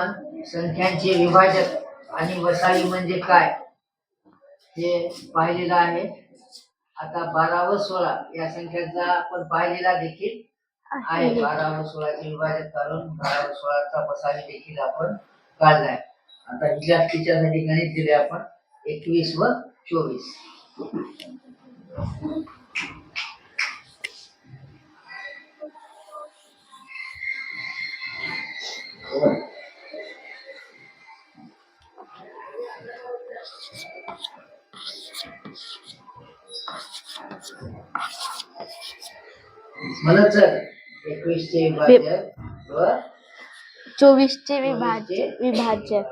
आपण संख्यांचे विभाजक आणि वसावी म्हणजे काय? हे पाहिलेलं आहे. आता बारा व सोळा या संख्यांचा आपण पाहिलेला देखील आहे. बारा व सोळाचे विभाजक काढून बारा व सोळाचा वसावी देखील आपण काढलाय. आता हिच्या गणित दिले आपण. एकवीस व चोवीस. म्हणत सर एकवीसचे विभाजक व चोवीसचे विभाज्य विभाज्य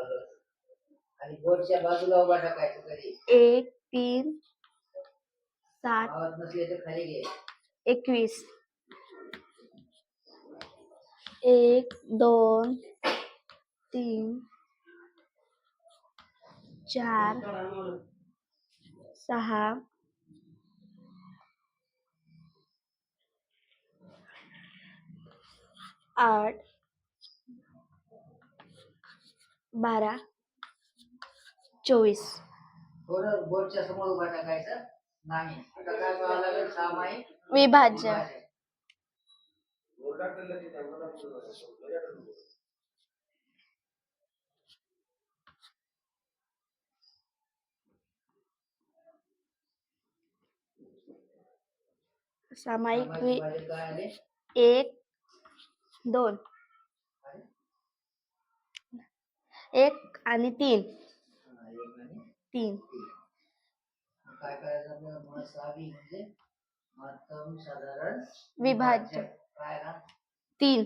आणि बोर्डच्या बाजूला उभा टाकायचं कधी एक तीन सात आवाज नसले तर खाली घे. एकवीस. एक दोन तीन चार सहा आठ बारा चोवीस. थोडं बोर्डच्या समोर उभा टाकायचं. नाही. आता काय करावं लागेल? सामायिक विभाज्य. सामायिक वि विभाजक काय आले एक दोन. एक आणि तीन. तीन. काय करायचं आपल्याला? म्हणजे साधारण विभाज्य. तीन.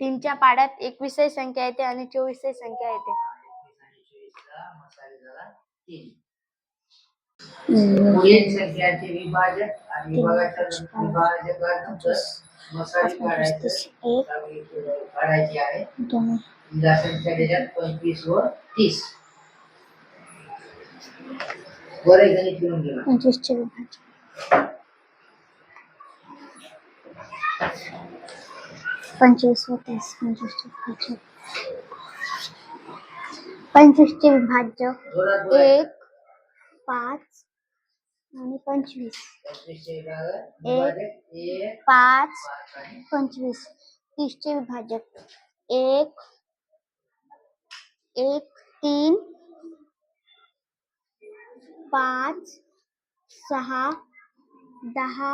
तीनच्या पाड्यात एकवीसही संख्या येते आणि चोवीसही संख्या येते. एकवीस तीन संख्यांचे विभाजक आणि विभागाच्या विभाजकानंतर मसाले काढायचं मसाले काढायची आहे या संख्या त्याच्यात पंचवीस व तीस। बरे गणित लिहून घ्या पंचवीसचे विभाज्य पंचवीस व तीस पंचवीसचे विभाज्य पंचवीसचे विभाज्य। जोरात बोलायचं. एक पाच आणि पंचवीस. विभाजक विभाजक एक पाच पंचवीस. तीसचे विभाजक. एक एक तीन पाच सहा दहा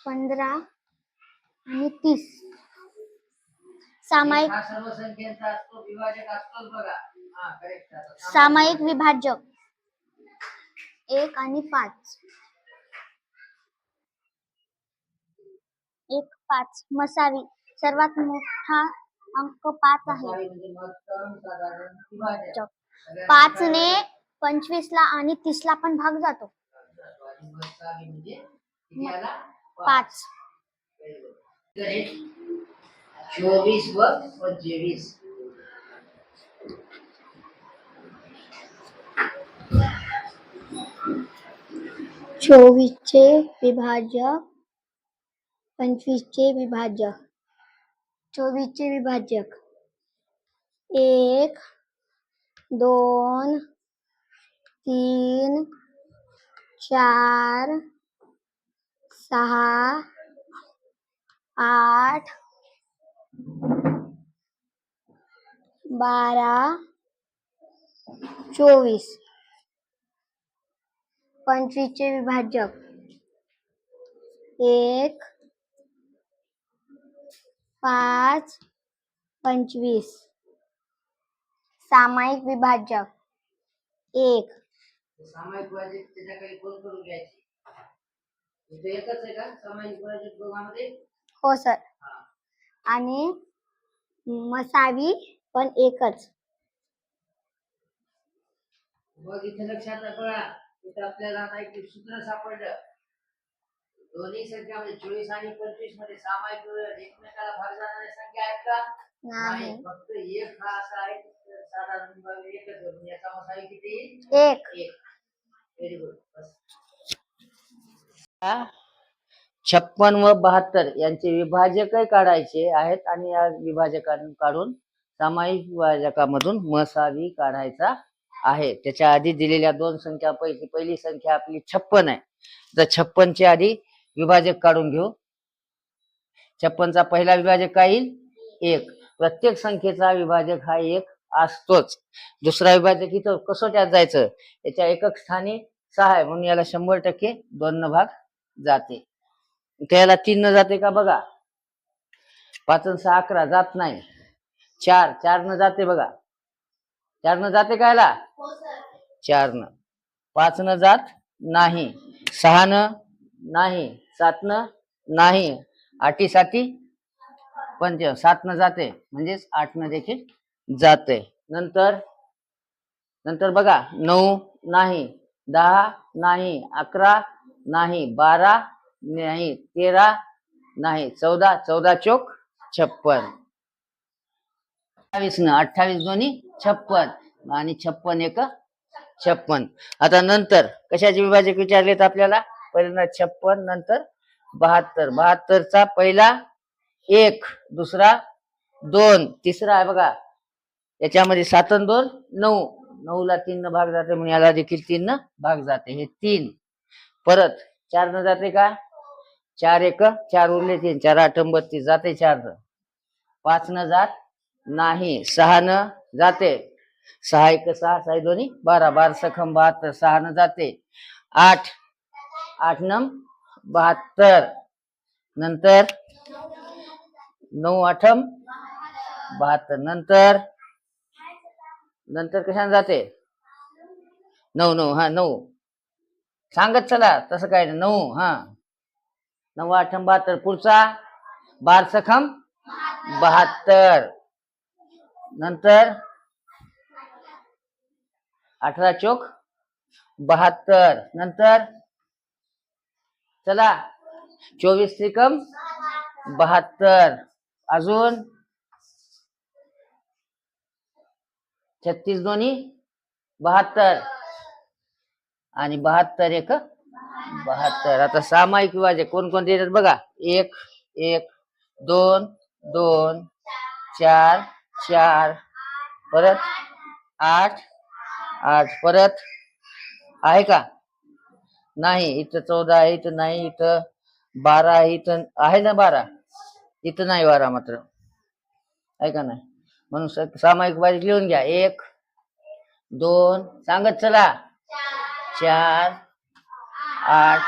पंधरा आणि तीस. सामायिक हा सर्व संख्यांचा असतो विभाजक असतोच बघा हा करेक्ट सामायिक विभाजक एक आणि पाच. एक पाच. मसावी. सर्वात मोठा अंक पाच आहे. सगळ्यांना पाचने पंचवीस ला आणि तीस ला पण भाग जातो. म्हणजे पाच. चोवीस व पंचवीस. चोवीसचे विभाजक पंचवीसचे विभाजक चोवीसचे विभाजक एक दोन तीन चार सहा आठ बारा चोवीस पंचवीसचे विभाजक. एक पाच पंचवीस. सामायिक विभाजक. एक. सामायिक विभाजक त्याच्याकडे कोण करून घ्यायचे? इथे एकच आहे का? सामायिक विभाजक दोघांमध्ये? हो सर. आणि मसावी पण एकच. मग इथे लक्षात बघा इथे आपल्याला एक सूत्र सापडलं. दोन्ही संख्यामध्ये चोवीस आणि पंचवीसमध्ये सामायिक एकमेकाला भाग जाणाऱ्या संख्या आहेत का? नाही. फक्त एक हा असा आहे. साधारण एकच आहे. म्हणजे याचा मसाई किती? एक. एक. व्हेरी गुड बस. छप्पन व बहात्तर यांचे विभाजकही काढायचे आहेत आणि या विभाजकां काढून सामायिक विभाजकामधून मसावी काढायचा आहे. त्याच्या आधी दिलेल्या दोन संख्या पैकी पहिली संख्या आपली छप्पन आहे. तर छप्पनच्या आधी विभाजक काढून घेऊ. छप्पनचा पहिला विभाजक काय येईल? एक. प्रत्येक संख्येचा विभाजक हा एक असतोच. दुसरा विभाजक इथं कसोट्यात जायचं? याच्या एकक स्थानी सहा आहे. म्हणून याला शंभर टक्के दोन न भाग जाते. त्याला तीन न जाते का बघा? पाच सहा अकरा जात नाही. चार. चार न जाते बघा. चार न जाते कायला? चार न पाच न जात नाही. सहा न नाही. सात न नाही. आठी साती पंच सात न जाते. म्हणजेच आठ न देखील जाते. नंतर नंतर बघा. नऊ नाही. दहा नाही. अकरा नाही. बारा नाही. तेरा नाही. चौदा. चौदा चोक छप्पन. अठ्ठावीस न अठ्ठावीस दोन्ही छप्पन. आणि छप्पन एक छप्पन. आता नंतर कशाचे विभाजक विचारलेत आपल्याला? पहिल्यांदा छप्पन नंतर बहात्तर. बहात्तरचा पहिला एक दुसरा दोन तिसरा आहे बघा. याच्यामध्ये सात अन दोन नऊ. नऊला तीन न भाग जाते म्हणून याला देखील तीन न भाग जाते. हे तीन. परत चार न जाते का? चार एक चार उरले तीन. चार आठ बत्तीस. जाते चार. पाच न जात नाही. सहा न जाते. सहा एक सहा सहा दोन्ही बारा बारा सखम बहात्तर सहा न जाते. आठ आठ नम बहात्तर. नंतर नऊ आठम बहात्तर. नंतर नंतर कशाने जाते? नऊ नऊ हा नऊ. सांगत चला तसं काय नाही. नऊ हा. नऊ आठम बहात्तर. पुढचा बार सखम बहात्तर. नंतर अठरा चोक बहात्तर. नंतर चला चोवीस त्रिकम बहात्तर. अजून छत्तीस दोन्ही बहात्तर. आणि बहात्तर एक बहात्तर. आता सामायिक विभाजक कोण कोणते येतात बघा? एक एक दोन दोन चार चार परत आठ आठ परत आहे का? नाही इथं चौदा आहे इथं नाही इथं बारा आहे इथं आहे ना बारा? इथं नाही बारा मात्र. आहे का नाही? म्हणून स- सामायिक बारीक लिहून घ्या. एक दोन सांगत चला. चार आठ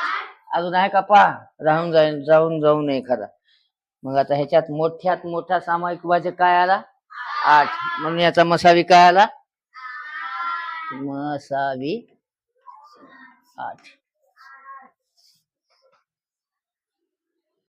अजून आहे का? पहा राहून जाईन जाऊन जाऊ नये एखादा मग आता ह्याच्यात मोठ्यात मोठा सामायिक वाजे काय आला? आठ. म्हणून याचा मसावी काय आला? मसावी आठ.